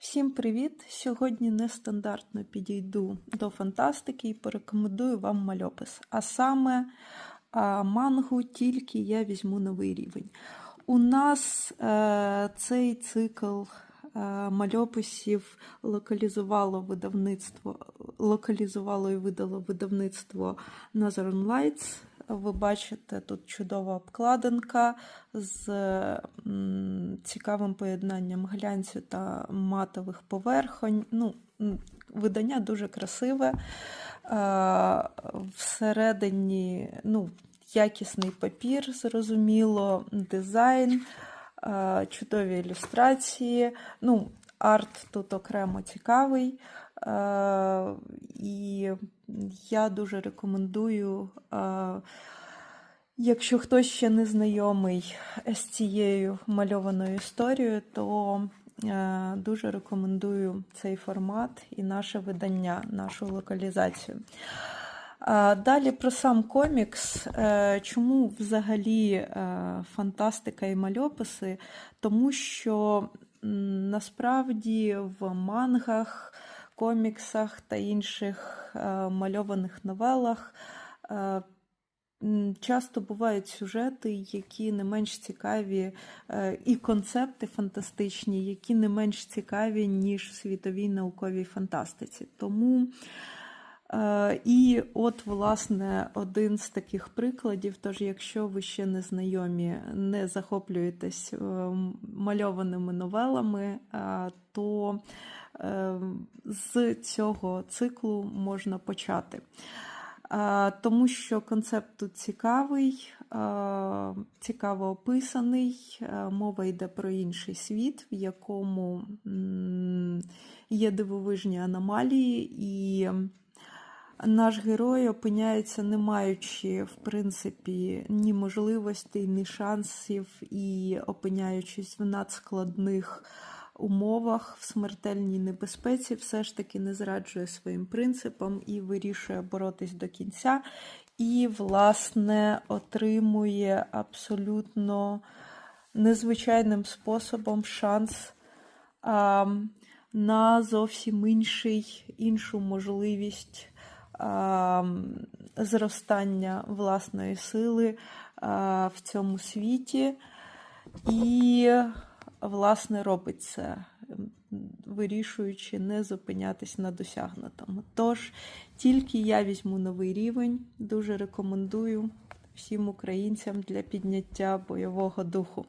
Всім привіт! Сьогодні нестандартно підійду до фантастики і порекомендую вам мальопис. А саме мангу тільки я візьму новий рівень. У нас е, цей цикл е, мальописів локалізувало видавництво, локалізувало і видало видавництво Northern Lights. Ви бачите, тут чудова обкладинка з цікавим поєднанням глянцю та матових поверхонь. Ну, видання дуже красиве. Всередині ну, якісний папір, зрозуміло, дизайн, чудові ілюстрації. Ну, арт тут окремо цікавий. І я дуже рекомендую, якщо хтось ще не знайомий з цією мальованою історією, то е, дуже рекомендую цей формат і наше видання, нашу локалізацію. Далі про сам комікс. Е, Чому взагалі е, фантастика і мальописи? Тому що насправді в мангах, коміксах та інших е, мальованих новелах е, часто бувають сюжети, які не менш цікаві, е, і концепти фантастичні, які не менш цікаві, ніж в світовій науковій фантастиці. Тому Е, І от, власне, один з таких прикладів. Тож, якщо ви ще не знайомі, не захоплюєтесь е, мальованими новелами, то з цього циклу можна почати. Тому що концепт тут цікавий, цікаво описаний. Мова йде про інший світ, в якому є дивовижні аномалії, і наш герой опиняється, не маючи, в принципі, ні можливостей, ні шансів, і опиняючись в надскладних умовах, в смертельній небезпеці, все ж таки не зраджує своїм принципам і вирішує боротись до кінця. І, власне, отримує абсолютно незвичайним способом шанс а, на зовсім інший, іншу можливість а, зростання власної сили а, в цьому світі. І, власне, робить це, вирішуючи не зупинятись на досягнутому. Тож, тільки я візьму новий рівень, дуже рекомендую всім українцям для підняття бойового духу.